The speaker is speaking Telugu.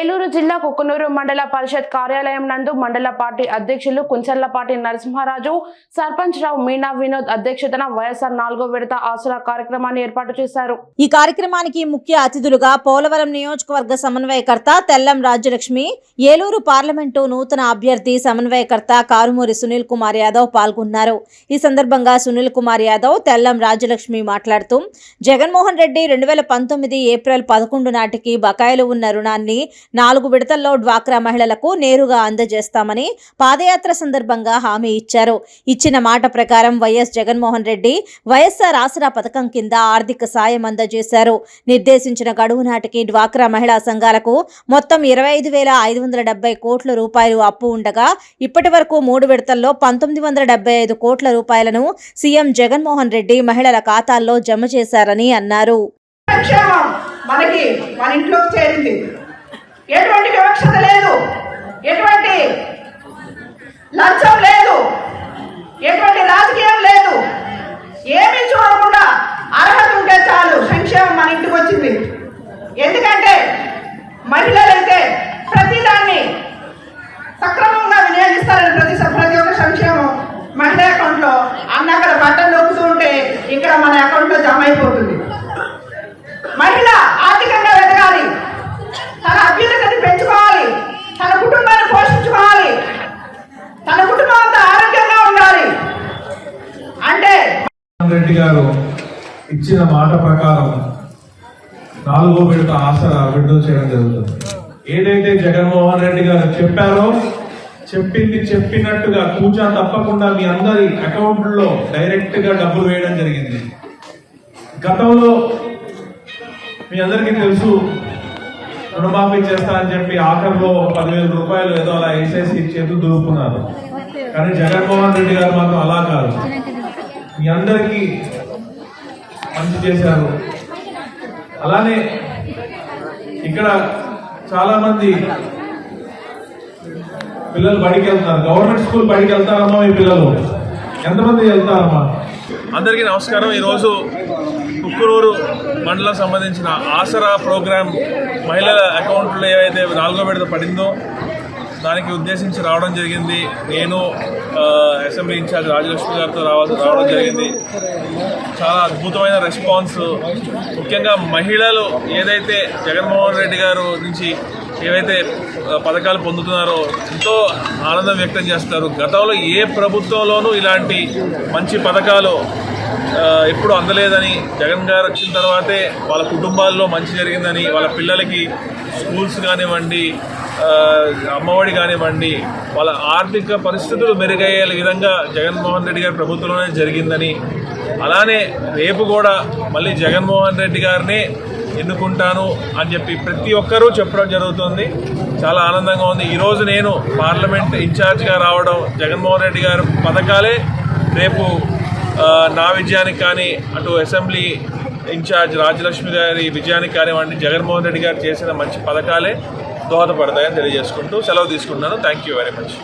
ఏలూరు జిల్లా కుకునూరు మండల పరిషత్ కార్యాలయం నందు మండల పార్టీ అధ్యక్షులు కుంచర్లపాటి నరసింహారాజు సర్పంచ్ రావు మీనా వినోద్ అధ్యక్షతన వైఎస్ఆర్ నాలుగో విడత ఆసరా కార్యక్రమాన్ని ఏర్పాటు చేశారు. ఈ కార్యక్రమానికి ముఖ్య అతిథులుగా పోలవరం నియోజకవర్గ సమన్వయకర్త తెల్లం రాజ్యలక్ష్మి ఏలూరు పార్లమెంటు నూతన అభ్యర్థి సమన్వయకర్త కారుమూరి సునీల్ కుమార్ యాదవ్ పాల్గొన్నారు. ఈ సందర్భంగా సునీల్ కుమార్ యాదవ్ తెల్లం రాజ్యలక్ష్మి మాట్లాడుతూ జగన్మోహన్ రెడ్డి రెండు వేల పంతొమ్మిది ఏప్రిల్ పదకొండు నాటికి బకాయిలు ఉన్న రుణాన్ని నాలుగు విడతల్లో డ్వాక్రా మహిళలకు నేరుగా అందజేస్తామని పాదయాత్ర సందర్భంగా హామీ ఇచ్చారు. ఇచ్చిన మాట ప్రకారం వైఎస్ జగన్మోహన్ రెడ్డి వైఎస్ఆర్ ఆసరా పథకం కింద ఆర్థిక సాయం అందజేశారు. నిర్దేశించిన గడువు నాటికి డ్వాక్రా మహిళా సంఘాలకు మొత్తం ఇరవై ఐదు వేల ఐదు వందల డెబ్బై కోట్ల రూపాయలు అప్పు ఉండగా ఇప్పటి వరకు మూడు విడతల్లో పంతొమ్మిది వందల డెబ్బై ఐదు కోట్ల రూపాయలను సీఎం జగన్మోహన్ రెడ్డి మహిళల ఖాతాల్లో జమ చేశారని అన్నారు. మనకి మన ఇంట్లోకి చేరింది వివక్షత లేదు. ఎటువంటి లంచం లేదు. ఎటువంటి రాజకీయం లేదు. ఏమీ చూడకుండా అర్హత ఉంటే చాలు. సంక్షేమం మన ఇంటికి వచ్చింది. ఎందుకంటే మహిళలైతే ప్రతిదాన్ని సక్రమంగా వినియోగిస్తారని ప్రతి ప్రతి ఒక్క సంక్షేమం మహిళ అకౌంట్లో. అన్న అక్కడ బట్టలు నొక్కుతూ ఉంటే ఇక్కడ మన అకౌంట్లో జమ అయిపోతుంది. రెడ్డి గారు ఇచ్చిన మాట ప్రకారం నాలుగో విడత ఆసరా విడుదల చేయడం జరుగుతుంది. ఏదైతే జగన్మోహన్ రెడ్డి గారు చెప్పారో చెప్పింది చెప్పినట్టుగా కూచా తప్పకుండా మీ అందరి అకౌంట్లో డైరెక్ట్గా డబ్బులు వేయడం జరిగింది. గతంలో మీ అందరికీ తెలుసు రుణమాఫీ చేస్తా అని చెప్పి ఆఖరిలో పదివేల రూపాయలు ఏదో అలా వేసేసి చేతులు దూరుకున్నారు కానీ జగన్మోహన్ రెడ్డి గారు మాత్రం అలా కాదు. మీ అందరికీ మంచి చేశారు. అలానే ఇక్కడ చాలా మంది పిల్లలు బడికి వెళ్తారు. గవర్నమెంట్ స్కూల్ బడికి వెళ్తారమ్మా మీ పిల్లలు. ఎంతమంది వెళ్తారమ్మా? అందరికీ నమస్కారం. ఈరోజు కుక్కురూరు మండలం సంబంధించిన ఆసరా ప్రోగ్రామ్ మహిళల అకౌంట్లో ఏవైతే నాలుగో విడత పడిందో దానికి ఉద్దేశించి రావడం జరిగింది. నేను అసెంబ్లీ ఇన్ఛార్జ్ రాజలక్ష్మి గారితో రావాల్సి రావడం జరిగింది. చాలా అద్భుతమైన రెస్పాన్స్. ముఖ్యంగా మహిళలు ఏదైతే జగన్మోహన్ రెడ్డి గారు నుంచి ఏవైతే పథకాలు పొందుతున్నారో ఎంతో ఆనందం వ్యక్తం చేస్తారు. గతంలో ఏ ప్రభుత్వంలోనూ ఇలాంటి మంచి పథకాలు ఎప్పుడు అందలేదని జగన్ గారు వచ్చిన తర్వాతే వాళ్ళ కుటుంబాల్లో మంచి జరిగిందని వాళ్ళ పిల్లలకి స్కూల్స్ కానివ్వండి అమ్మఒడి కానివ్వండి వాళ్ళ ఆర్థిక పరిస్థితులు మెరుగయ్యే విధంగా జగన్మోహన్ రెడ్డి గారి ప్రభుత్వంలోనే జరిగిందని అలానే రేపు కూడా మళ్ళీ జగన్మోహన్ రెడ్డి గారినే ఎన్నుకుంటాను అని చెప్పి ప్రతి ఒక్కరూ చెప్పడం జరుగుతుంది. చాలా ఆనందంగా ఉంది. ఈరోజు నేను పార్లమెంట్ ఇన్ఛార్జ్గా రావడం జగన్మోహన్ రెడ్డి గారి పథకాలే. రేపు నా విజయానికి కానీ అటు అసెంబ్లీ ఇన్ఛార్జ్ రాజలక్ష్మి గారి విజయానికి కానివ్వండి జగన్మోహన్ రెడ్డి గారు చేసిన మంచి పథకాలే. దోహదపడతాయని తెలియజేసుకుంటూ సెలవు తీసుకుంటున్నాను. Thank you very much